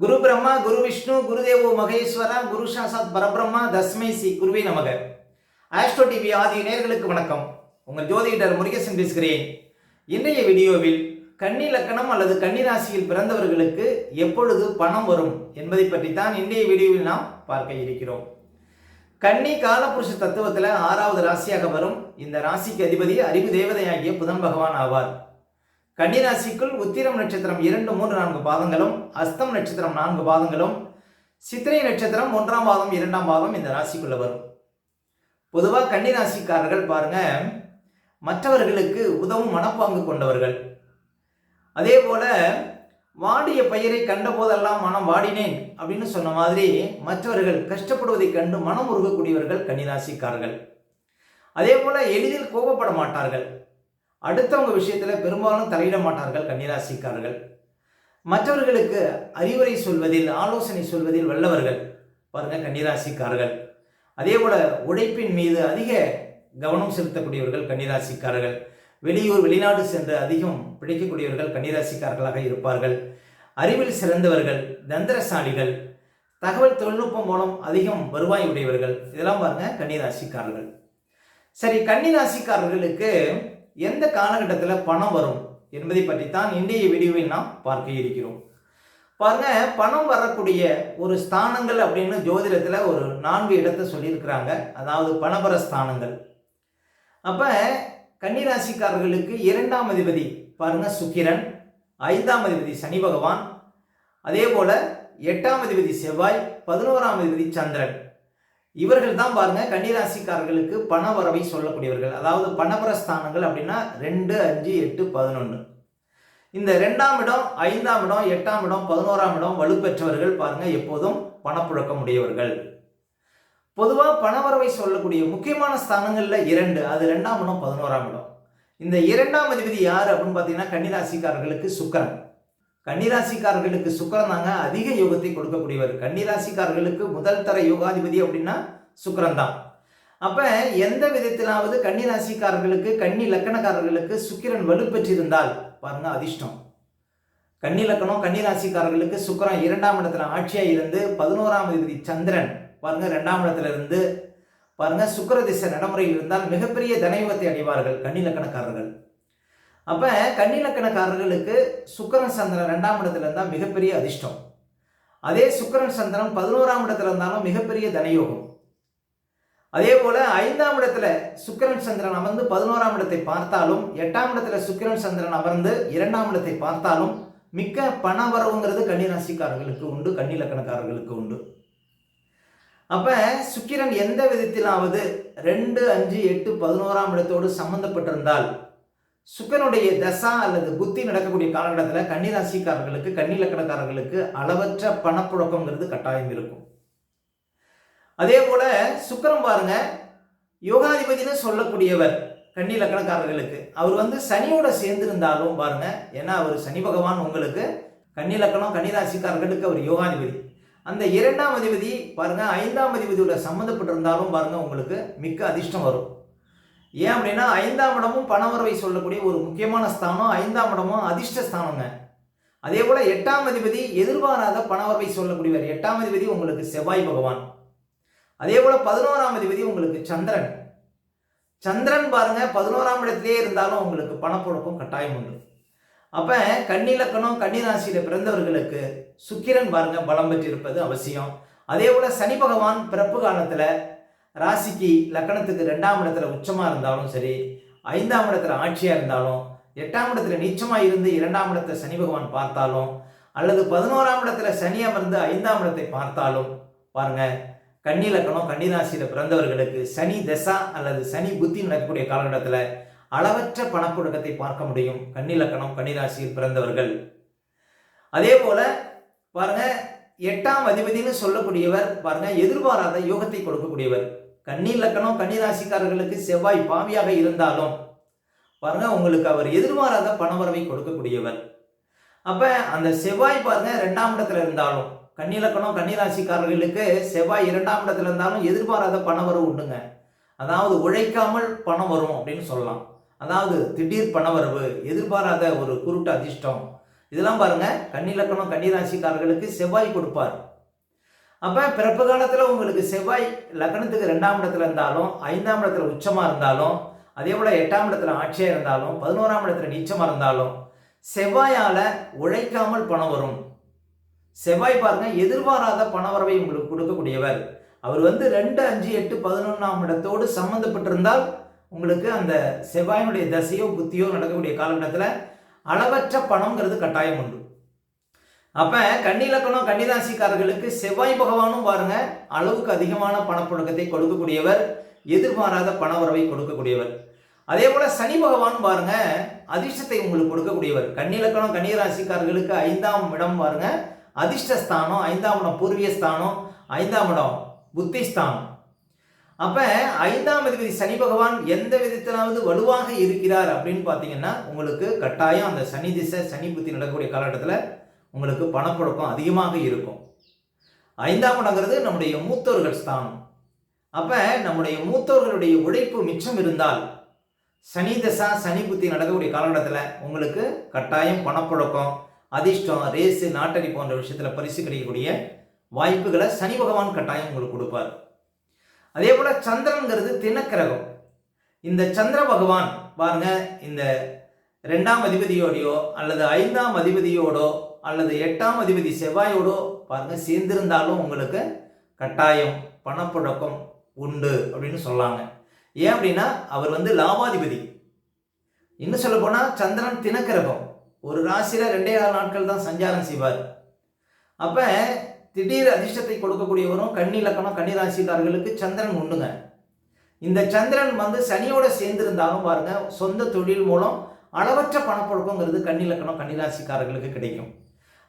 குரு பிரம்மா குரு விஷ்ணு குருதேவோ மகேஸ்வரா குரு சாசாத் பரபிரம்மா தஸ்மை சி குருவே நமக. ஆஸ்ட்ரோ டிவி ஆதி நேர்களுக்கு வணக்கம். உங்கள் ஜோதிடர் முருகேசன் பேசுகிறேன். இன்றைய வீடியோவில் கன்னி லக்கணம் அல்லது கன்னி ராசியில் பிறந்தவர்களுக்கு எப்பொழுது பணம் வரும் என்பதை பற்றி தான் இன்றைய வீடியோவில் நாம் பார்க்க இருக்கிறோம். கன்னி காலபுருஷ தத்துவத்தில் ஆறாவது ராசியாக வரும். இந்த ராசிக்கு அதிபதி அறிவு தேவதையாகிய புதன் பகவான் ஆவார். கன்னிராசிக்குள் உத்திரம் நட்சத்திரம் இரண்டு மூன்று நான்கு பாதங்களும் அஸ்தம் நட்சத்திரம் நான்கு பாதங்களும் சித்திரை நட்சத்திரம் ஒன்றாம் பாதம் இரண்டாம் பாதம் இந்த ராசிக்குள்ள வரும். பொதுவாக கன்னிராசிக்காரர்கள் பாருங்க மற்றவர்களுக்கு உதவும் மனப்பாங்கு கொண்டவர்கள். அதே போல வாடிய பயிரை கண்ட போதெல்லாம் மனம் வாடினேன் அப்படின்னு சொன்ன மாதிரி மற்றவர்கள் கஷ்டப்படுவதை கண்டு மனம் உருகக்கூடியவர்கள் கன்னிராசிக்காரர்கள். அதே போல எளிதில் கோபப்பட மாட்டார்கள். அடுத்தவங்க விஷயத்தில் பெரும்பாலும் தலையிட மாட்டார்கள் கன்னிராசிக்காரர்கள். மற்றவர்களுக்கு அறிவுரை சொல்வதில் ஆலோசனை சொல்வதில் வல்லவர்கள். பாருங்க கன்னிராசிக்காரர்கள். அதே போல உழைப்பின் மீது அதிக கவனம் செலுத்தக்கூடியவர்கள் கன்னிராசிக்காரர்கள். வெளியூர் வெளிநாடு சென்று அதிகம் பிடிக்கக்கூடியவர்கள் கன்னிராசிக்காரர்களாக இருப்பார்கள். அறிவில் சிறந்தவர்கள் தந்திரசாலிகள் தகவல் தொழில்நுட்பம் மூலம் அதிகம் வருவாய் உடையவர்கள். இதெல்லாம் பாருங்க கன்னிராசிக்காரர்கள். சரி கன்னிராசிக்காரர்களுக்கு எந்த காலகட்டத்தில் பணம் வரும் என்பதை பற்றி தான் இன்றைய வீடியோவில் நாம் பார்க்க இருக்கிறோம். பாருங்க பணம் வரக்கூடிய ஒரு ஸ்தானங்கள் அப்படின்னு ஜோதிடத்தில் ஒரு நான்கு இடத்தை சொல்லியிருக்கிறாங்க. அதாவது பணபர ஸ்தானங்கள். அப்போ கன்னிராசிக்காரர்களுக்கு இரண்டாம் அதிபதி பாருங்க சுக்கிரன். ஐந்தாம் அதிபதி சனி பகவான். அதே போல எட்டாம் அதிபதி செவ்வாய் பதினோராம் அதிபதி சந்திரன். இவர்கள் தான் பாருங்க கன்னிராசிக்காரர்களுக்கு பண வரவை சொல்லக்கூடியவர்கள். அதாவது பணபர ஸ்தானங்கள் அப்படின்னா ரெண்டு அஞ்சு எட்டு பதினொன்று இந்த ரெண்டாம் இடம் ஐந்தாம் இடம் எட்டாம் இடம் பதினோராம் இடம் வலுப்பெற்றவர்கள் பாருங்க எப்போதும் பணப்புழக்கம் உடையவர்கள். பொதுவாக பணவரவை சொல்லக்கூடிய முக்கியமான ஸ்தானங்களில் இரண்டு அது ரெண்டாம் இடம் பதினோராம் இடம். இந்த இரண்டாம் அதிபதி யார் அப்படின்னு பார்த்தீங்கன்னா கன்னிராசிக்காரர்களுக்கு சுக்கரன். கன்னிராசிக்காரர்களுக்கு சுக்கரன் தாங்க அதிக யோகத்தை கொடுக்கக்கூடியவர். கன்னிராசிக்காரர்களுக்கு முதல் தர யோகாதிபதி அப்படின்னா சுக்கரன் தான். அப்போ எந்த விதத்திலாவது கன்னிராசிக்காரர்களுக்கு கன்னி லக்கணக்காரர்களுக்கு சுக்கிரன் வலுப்பெற்றிருந்தால் பாருங்க அதிர்ஷ்டம். கன்னி லக்கணம் கன்னிராசிக்காரர்களுக்கு சுக்கரன் இரண்டாம் இடத்துல ஆட்சியாக இருந்து பதினோராம் அதிபதி சந்திரன் பாருங்க ரெண்டாம் இடத்துல இருந்து பாருங்க சுக்கர திசை நடைமுறையில் இருந்தால் மிகப்பெரிய தனயோகத்தை அடைவார்கள் கன்னிலக்கணக்காரர்கள் அப்போ கன்னிலக்கணக்காரர்களுக்கு சுக்கரன் சந்திரன் ரெண்டாம் இடத்துல இருந்தால் மிகப்பெரிய அதிர்ஷ்டம். அதே சுக்கரன் சந்திரன் பதினோராம் இடத்துல இருந்தாலும் மிகப்பெரிய தனயோகம். அதே போல ஐந்தாம் இடத்துல சுக்கிரன் சந்திரன் அமர்ந்து பதினோராம் இடத்தை பார்த்தாலும் எட்டாம் இடத்துல சுக்கிரன் சந்திரன் அமர்ந்து இரண்டாம் இடத்தை பார்த்தாலும் மிக்க பண வரவுங்கிறது கன்னிராசிக்காரர்களுக்கு உண்டு கன்னிலக்கணக்காரர்களுக்கு உண்டு. அப்ப சுக்கிரன் எந்த விதத்திலாவது ரெண்டு அஞ்சு எட்டு பதினோராம் இடத்தோடு சம்பந்தப்பட்டிருந்தால் சுக்கனுடைய தசா அல்லது புத்தி நடக்கக்கூடிய காலகட்டத்தில் கன்னிராசிக்காரர்களுக்கு கன்னிலக்கணக்காரர்களுக்கு அளவற்ற பணப்புழக்கங்கிறது கட்டாயம் இருக்கும். அதே போல சுக்கரம் பாருங்க யோகாதிபதினு சொல்லக்கூடியவர் கன்னி லக்கணக்காரர்களுக்கு அவர் வந்து சனியோட சேர்ந்திருந்தாலும் பாருங்க ஏன்னா அவர் சனி பகவான் உங்களுக்கு கன்னி லக்கணம் கன்னிராசிக்காரர்களுக்கு அவர் யோகாதிபதி. அந்த இரண்டாம் அதிபதி பாருங்க ஐந்தாம் அதிபதியோட சம்மந்தப்பட்டிருந்தாலும் பாருங்க உங்களுக்கு மிக்க அதிர்ஷ்டம் வரும். ஏன் அப்படின்னா ஐந்தாம் இடமும் பணவரவை சொல்லக்கூடிய ஒரு முக்கியமான ஸ்தானம் ஐந்தாம் இடமும் அதிர்ஷ்ட ஸ்தானங்க. அதே போல எட்டாம் அதிபதி எதிர்பாராத பணவரவை சொல்லக்கூடியவர். எட்டாம் அதிபதி உங்களுக்கு செவ்வாய் பகவான். அதே போல பதினோராம் அதிபதி உங்களுக்கு சந்திரன். சந்திரன் பாருங்க பதினோராம் இடத்திலே இருந்தாலும் உங்களுக்கு பணப்புழக்கம் கட்டாயம் உண்டு. அப்ப கன்னிலக்கணம் கன்னிராசியில பிறந்தவர்களுக்கு சுக்கிரன் பாருங்க பலம் பெற்றிருப்பது அவசியம். அதே போல சனி பகவான் பிறப்பு காலத்துல ராசிக்கு லக்கணத்துக்கு ரெண்டாம் இடத்துல உச்சமாக இருந்தாலும் சரி ஐந்தாம் இடத்துல ஆட்சியாக இருந்தாலும் எட்டாம் இடத்துல நீச்சமாக இருந்து இரண்டாம் இடத்துல சனி பகவான் பார்த்தாலும் அல்லது பதினோராம் இடத்துல சனி அமர்ந்து ஐந்தாம் இடத்தை பார்த்தாலும் பாருங்க கன்னி லக்கணம் கன்னிராசியில பிறந்தவர்களுக்கு சனி தசா அல்லது சனி புத்தி நடக்கக்கூடிய காலகட்டத்தில் அளவற்ற பணப்புழக்கத்தை பார்க்க முடியும். கன்னி லக்கணம் கன்னிராசியில் பிறந்தவர்கள். அதே போல பாருங்க எட்டாம் அதிபதினு சொல்லக்கூடியவர் பாருங்க எதிர்பாராத யோகத்தை கொடுக்கக்கூடியவர். கன்னி லக்கணம் கன்னிராசிக்காரர்களுக்கு செவ்வாய் பாவியாக இருந்தாலும் பாருங்க உங்களுக்கு அவர் எதிர்பாராத பணவரவை கொடுக்கக்கூடியவர். அப்ப அந்த செவ்வாய் பாருங்க ரெண்டாம் இடத்துல இருந்தாலும் கன்னிலக்கணம் கன்னிராசிக்காரர்களுக்கு செவ்வாய் இரண்டாம் இடத்துல இருந்தாலும் எதிர்பாராத பணவரவு உண்டுங்க. அதாவது உழைக்காமல் பணம் வரும் அப்படின்னு சொல்லலாம். அதாவது திடீர் பணவரவு எதிர்பாராத ஒரு குருட்டு அதிர்ஷ்டம். இதெல்லாம் பாருங்க கன்னிலக்கணம் கன்னிராசிக்காரர்களுக்கு செவ்வாய் கொடுப்பார். அப்போ பிறப்பு காலத்தில் உங்களுக்கு செவ்வாய் லக்னத்துக்கு ரெண்டாம் இடத்துல இருந்தாலும் ஐந்தாம் இடத்துல உச்சமாக இருந்தாலும் அதே போல் எட்டாம் இடத்துல ஆட்சியாக இருந்தாலும் பதினோராம் இடத்துல நீச்சமாக இருந்தாலும் செவ்வாயால் உழைக்காமல் பணம் வரும். செவ்வாய் பாருங்க எதிர்பாராத பணவரவை உங்களுக்கு கொடுக்கக்கூடியவர். அவர் வந்து ரெண்டு அஞ்சு எட்டு பதினொன்றாம் இடத்தோடு சம்மந்தப்பட்டிருந்தால் உங்களுக்கு அந்த செவ்வாயினுடைய தசையோ புத்தியோ நடக்கக்கூடிய காலகட்டத்தில் அளவற்ற பணங்கிறது கட்டாயம் உண்டு. அப்போ கன்னிலக்கணம் கன்னிராசிக்காரர்களுக்கு செவ்வாய் பகவானும் பாருங்க அளவுக்கு அதிகமான பணப்புழக்கத்தை கொடுக்கக்கூடியவர் எதிர்பாராத பண உறவை கொடுக்கக்கூடியவர். அதே போல சனி பகவான் பாருங்க அதிர்ஷ்டத்தை உங்களுக்கு கொடுக்கக்கூடியவர். கன்னிலக்கணம் கன்னிராசிக்காரர்களுக்கு ஐந்தாம் இடம் பாருங்க அதிர்ஷ்டஸ்தானம் ஐந்தாம் இடம் பூர்வீக ஸ்தானம் ஐந்தாம் இடம் புத்தி ஸ்தானம் அப்ப ஐந்தாம் அதிபதி சனி பகவான் எந்த விதத்திலாவது வலுவாக இருக்கிறார் அப்படின்னு பார்த்தீங்கன்னா உங்களுக்கு கட்டாயம் அந்த சனி திசை சனி புத்தி நடக்கக்கூடிய காலகட்டத்தில் உங்களுக்கு பணப்புழக்கம் அதிகமாக இருக்கும். ஐந்தாம் இடங்கிறது நம்முடைய மூத்தோர்கள் ஸ்தானம். அப்போ நம்முடைய மூத்தோர்களுடைய உழைப்பு மிச்சம் இருந்தால் சனி தசா சனி புத்தி நடக்கக்கூடிய காலகட்டத்தில் உங்களுக்கு கட்டாயம் பணப்புழக்கம் அதிர்ஷ்டம் ரேஸு நாட்டடி போன்ற விஷயத்தில் பரிசு கிடைக்கக்கூடிய வாய்ப்புகளை சனி பகவான் கட்டாயம் உங்களுக்கு கொடுப்பார். அதே போல் சந்திரன்கிறது தினக்கிரகம் இந்த சந்திர பகவான் பாருங்க இந்த ரெண்டாம் அதிபதியோடையோ அல்லது ஐந்தாம் அதிபதியோடோ அல்லது எட்டாம் அதிபதி செவ்வாயோடோ பாருங்க சேர்ந்திருந்தாலும் உங்களுக்கு கட்டாயம் பணப்புழக்கம் உண்டு அப்படின்னு சொல்லாங்க. ஏன் அப்படின்னா அவர் வந்து லாபாதிபதி. இன்னும் சொல்ல போனால் சந்திரன் தினக்கிரகம். ஒரு ராசியில் ரெண்டே ஆறு நாட்கள் தான் சஞ்சாரம் செய்வார். அப்போ திடீர் அதிர்ஷ்டத்தை கொடுக்கக்கூடியவரும் கன்னி இலக்கணம் கன்னி ராசிக்காரர்களுக்கு சந்திரன் உண்டுங்க. இந்த சந்திரன் வந்து சனியோட சேர்ந்திருந்தாலும் பாருங்க சொந்த தொழில் மூலம் அளவற்ற பணப்பொழுக்கங்கிறது கன்னி லக்கணம் கன்னி கிடைக்கும்.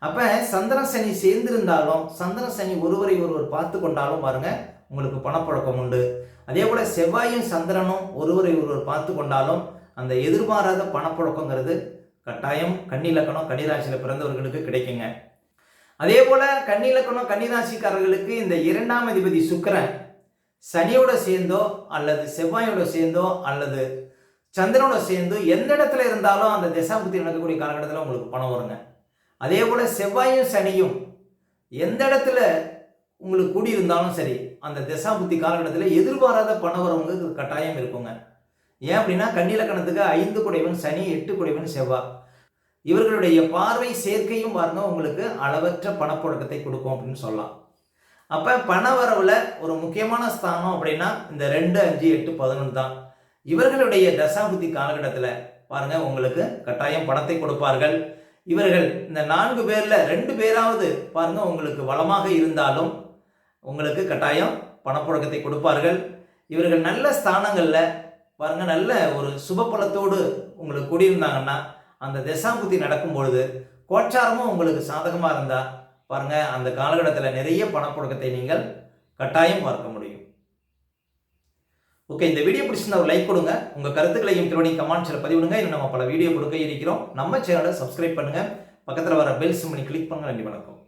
அப்போ சந்திர சனி சேர்ந்திருந்தாலும் சந்திர சனி ஒருவரை ஒருவர் பார்த்து கொண்டாலும் பாருங்க உங்களுக்கு பணப்பழக்கம் உண்டு. அதே போல செவ்வாயும் சந்திரனும் ஒருவரை ஒருவர் பார்த்து கொண்டாலும் அந்த எதிர்பாராத பணப்பழக்கங்கிறது கட்டாயம் கன்னிலக்கணம் கன்னிராசியில் பிறந்தவர்களுக்கு கிடைக்குங்க. அதே போல கன்னிலக்கணம் கன்னிராசிக்காரர்களுக்கு இந்த இரண்டாம் அதிபதி சுக்கிரன் சனியோட சேர்ந்தோ அல்லது செவ்வாயோட சேர்ந்தோ அல்லது சந்திரனோட சேர்ந்தோ எந்த இடத்துல இருந்தாலும் அந்த திசாபுத்தி நடக்கக்கூடிய காலகட்டத்தில் உங்களுக்கு பணம் வருங்க. அதே போல் செவ்வாயும் சனியும் எந்த இடத்துல உங்களுக்கு கூடியிருந்தாலும் சரி அந்த திசாபுத்தி காலகட்டத்தில் எதிர்பாராத பணம் வரவங்களுக்கு கட்டாயம் இருக்குங்க. ஏன் அப்படின்னா கண்ணிலக்கணத்துக்கு ஐந்து குடைவன் சனி எட்டு குடைவன் செவ்வாய் இவர்களுடைய பார்வை சேர்க்கையும் பாருங்க உங்களுக்கு அளவற்ற பணப்புழக்கத்தை கொடுக்கும் அப்படின்னு சொல்லலாம். அப்போ பண வரவில் ஒரு முக்கியமான ஸ்தானம் அப்படின்னா இந்த ரெண்டு அஞ்சு எட்டு பதினொன்று தான். இவர்களுடைய தசாபுத்தி காலகட்டத்தில் பாருங்கள் உங்களுக்கு கட்டாயம் பணத்தை கொடுப்பார்கள். இவர்கள் இந்த நான்கு பேரில் ரெண்டு பேராவது பாருங்கள் உங்களுக்கு வளமாக இருந்தாலும் உங்களுக்கு கட்டாயம் பணப்புழக்கத்தை கொடுப்பார்கள். இவர்கள் நல்ல ஸ்தானங்களில் பாருங்க நல்ல ஒரு சுப பலத்தோடு உங்களுக்கு கூடியிருந்தாங்கன்னா அந்த தசாபுத்தி நடக்கும் பொழுது கோச்சாரமும் உங்களுக்கு சாதகமாக இருந்தால் பாருங்க அந்த காலகட்டத்தில் நிறைய பணப்புழக்கத்தை நீங்கள் கட்டாயம் பார்க்க முடியும். ஓகே இந்த வீடியோ பிடிச்சிருந்தா ஒரு லைக் கொடுங்க. உங்கள் கருத்துக்களையும் திருவணி கமெண்ட்ஸில் பதிவிடுங்க இன்னும் நம்ம பல வீடியோ கொடுக்க இருக்கிறோம். நம்ம சேனலை சப்ஸ்கிரைப் பண்ணுங்க. பக்கத்தில் வர பெல் சிம்மனி கிளிக் பண்ணுங்க. நன்றி வணக்கம்.